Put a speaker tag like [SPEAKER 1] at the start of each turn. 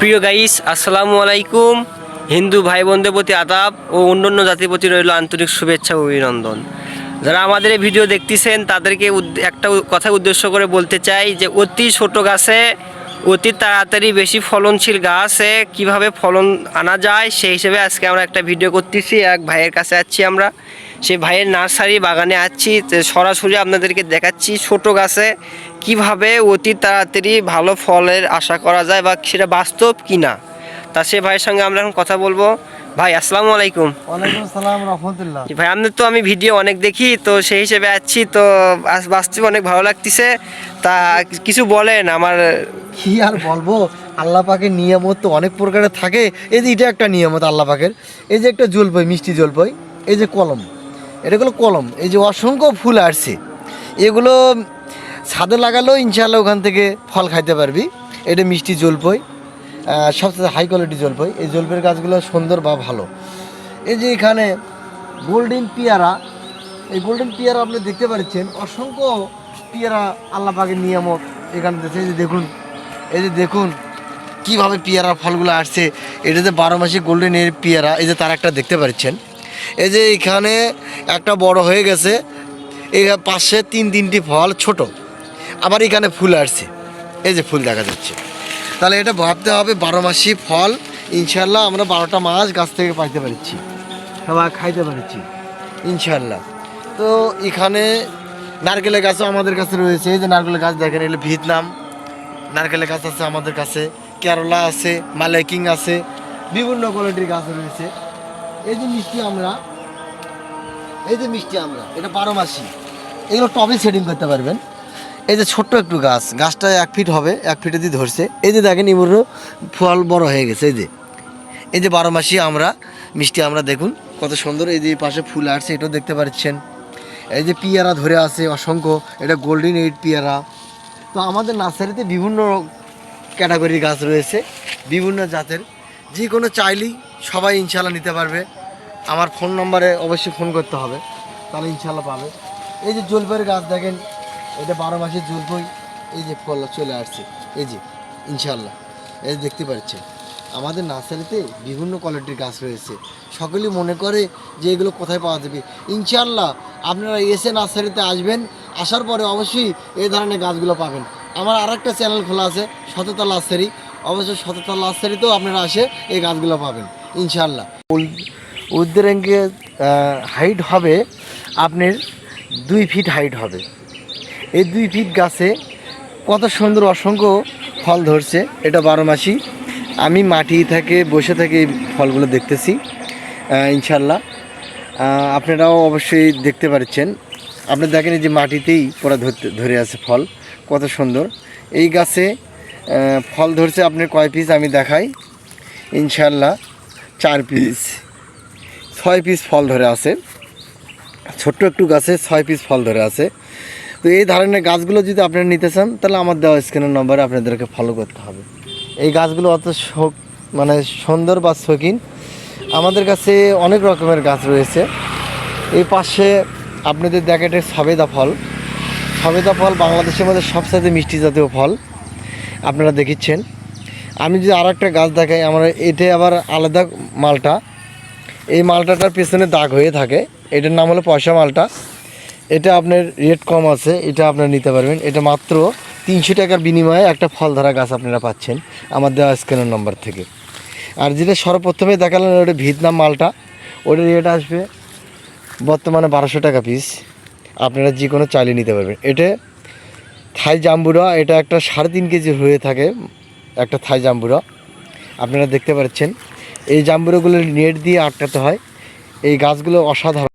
[SPEAKER 1] প্রিয় গাইস আসসালামু আলাইকুম। হিন্দু ভাই বোনদের প্রতি আদাব ও অন্যান্য জাতির প্রতি রইল আন্তরিক শুভেচ্ছা ও অভিনন্দন। যারা আমাদের এই ভিডিও দেখতেছেন, তাদেরকে একটা কথা উদ্দেশ্য করে বলতে চাই যে, অতি ছোট গাছে অতি তাড়াতাড়ি বেশি ফলনশীল গাছে কীভাবে ফলন আনা যায়, সেই হিসেবে আজকে আমরা একটা ভিডিও করতেছি। এক ভাইয়ের কাছে আছি আমরা। সেই ভাইয়ের নার্সারি বাগানে আছি তো সরাসরি আপনাদেরকে দেখাচ্ছি ছোট গাছে কীভাবে অতি তাড়াতাড়ি ভালো ফলের আশা করা যায় বা সেটা বাস্তব কি না তা সে ভাইয়ের সঙ্গে আমরা এখন কথা বলব। ভাই আসসালামু আলাইকুম।
[SPEAKER 2] ওয়ালাইকুম আসসালাম রহমতুল্লাহ।
[SPEAKER 1] ভাই আপনার তো আমি ভিডিও অনেক দেখি তো সেই হিসেবে আছি তো বাস্তবে অনেক ভালো লাগতেছে। তা কিছু বলেন আমার।
[SPEAKER 2] কি আর বলব? আল্লাহ পাকের নিয়ামত তো অনেক প্রকারের থাকে। এই যে এটা একটা নিয়ামত আল্লাহ পাকের। এই যে একটা জলপাই মিষ্টি জলপাই এই যে কলম। এটা হলো কলম। এই যে অসংখ্য ফুল আসছে। এগুলো ছাদে লাগালেও ইনশাআল্লাহ ওখান থেকে ফল খাইতে পারবি। এটা মিষ্টি জলপই সবচেয়ে হাই কোয়ালিটি জলপই। এই জলপাইয়ের গাছগুলো সুন্দর বা ভালো। এই যে এখানে গোল্ডেন পিয়ারা, এই গোল্ডেন পিয়ারা আপনি দেখতে পাচ্ছেন, অসংখ্য পিয়ারা আল্লাহ নিয়ামক এখানে। এই যে দেখুন, এই যে দেখুন, কীভাবে পিয়ারা ফলগুলো আসছে। এটা যে বারো মাসে গোল্ডেন এর পিয়ারা, এই যে তার একটা দেখতে পাচ্ছেন। এই যে এখানে একটা বড় হয়ে গেছে, এই পাশে তিন তিনটি ফল ছোট, আবার এখানে ফুল আসছে, এই যে ফুল দেখা যাচ্ছে। তাহলে এটা ভাবতে হবে বারো মাসি ফল, ইনশাল্লাহ আমরা বারোটা মাস গাছ থেকে পাইতে পারছি সবাই খাইতে পারছি ইনশাল্লাহ। তো এখানে নারকেলের গাছও আমাদের কাছে রয়েছে, এই যে নারকেলের গাছ দেখেন, এগুলো ভিয়েতনাম। নারকেলের গাছ আছে আমাদের কাছে, কেরলা আছে মালাইকিং আছে, বিভিন্ন কোয়ালিটির গাছ রয়েছে। এই যে মিষ্টি আমরা এই যে মিষ্টি আমরা। এটা বারো মাসি। এগুলো টবে সেটিং করতে পারবেন। এই যে ছোট্ট একটু গাছ গাছটা এক ফিট হবে এক ফিটে দিয়ে ধরছে। এই যে দেখেন ইমুর ফল বড় হয়ে গেছে এই যে। এই যে বারো মাসি আমরা মিষ্টি আমরা দেখুন কত সুন্দর এই যে পাশে ফুল আসছে এটাও দেখতে পাচ্ছেন। এই যে পিয়ারা ধরে আছে অসংখ্য এটা গোল্ডেন এইট পিয়ারা। তো আমাদের নার্সারিতে বিভিন্ন ক্যাটাগরির গাছ রয়েছে বিভিন্ন জাতের। যে কোনো চাইলেই সবাই ইনশাল্লাহ নিতে পারবে। আমার ফোন নম্বরে অবশ্যই ফোন করতে হবে, তাহলে ইনশাল্লাহ পাবে। এই যে জলপাইয়ের গাছ দেখেন, এটা বারো মাসের জলপাই, এই যে ফল চলে আসছে, এই যে ইনশাল্লাহ এই যে দেখতে পাচ্ছেন। আমাদের নার্সারিতে বিভিন্ন কোয়ালিটির গাছ রয়েছে। সকলেই মনে করে যে এগুলো কোথায় পাওয়া যাবে। ইনশাল্লাহ আপনারা এসে নার্সারিতে আসবেন, আসার পরে অবশ্যই এই ধরনের গাছগুলো পাবেন। আমার আর একটা চ্যানেল খোলা আছে, সততা নার্সারি। অবশ্যই সততা নার্সারিতেও আপনারা আসে এই গাছগুলো পাবেন ইনশাল্লাহ উদ্রেঙ্গে হাইট হবে আপনার দুই ফিট হাইট হবে। এই দুই ফিট গাছে কত সুন্দর অসংখ্য ফল ধরছে, এটা বারো মাসি। আমি মাটি থেকে বসে থেকে এই ফলগুলো দেখতেছি ইনশাল্লাহ। আপনারাও অবশ্যই দেখতে পাচ্ছেন আপনি দেখেন যে মাটিতেই পুরো ধরতে, ধরে আছে ফল, কত সুন্দর। এই গাছে ফল ধরছে আপনার কয় পিস আমি দেখাই। ইনশাল্লাহ, চার পিস ছয় পিস ফল ধরে আছে। ছোট্ট একটু গাছে ছয় পিস ফল ধরে আছে। তো এই ধরনের গাছগুলো যদি আপনারা নিতে চান, তাহলে আমার দেওয়া স্ক্রিনের নম্বরে আপনাদেরকে ফলো করতে হবে। এই গাছগুলো অত শোক মানে সুন্দর বা শৌখিন। আমাদের কাছে অনেক রকমের গাছ রয়েছে। এই পাশে আপনাদের দেখেন সবেদা ফল। সবেদা ফল বাংলাদেশের মধ্যে সবচেয়ে মিষ্টি জাতীয় ফল। আপনারা দেখিচ্ছেন আমি যদি আর একটা গাছ দেখাই, আমার এটা আবার আলাদা মালটা। এই মালটাটার পেছনে দাগ হয়ে থাকে। এটার নাম হলো পয়সা মালটা। এটা আপনার রেট কম আছে, এটা আপনারা নিতে পারবেন। এটা মাত্র তিনশো টাকার বিনিময়ে একটা ফল ধরা গাছ আপনারা পাচ্ছেন আমার দেওয়া স্ক্যানের নম্বর থেকে। আর যেটা সর্বপ্রথমে দেখালেন ওটা ভিয়েতনাম মালটা। ওটার রেট আসবে বর্তমানে বারোশো টাকা পিস আপনারা যে কোনো চাইলে নিতে পারবেন। এটা থাই জাম্বুরা, এটা একটা সাড়ে তিন কেজি হয়ে থাকে একটা থাই জাম্বুরা। আপনারা দেখতে পাচ্ছেন। এই জাম্বুরগুলো নেট দিয়ে আটকাতে হয়। এই গাছগুলো অসাধারণ।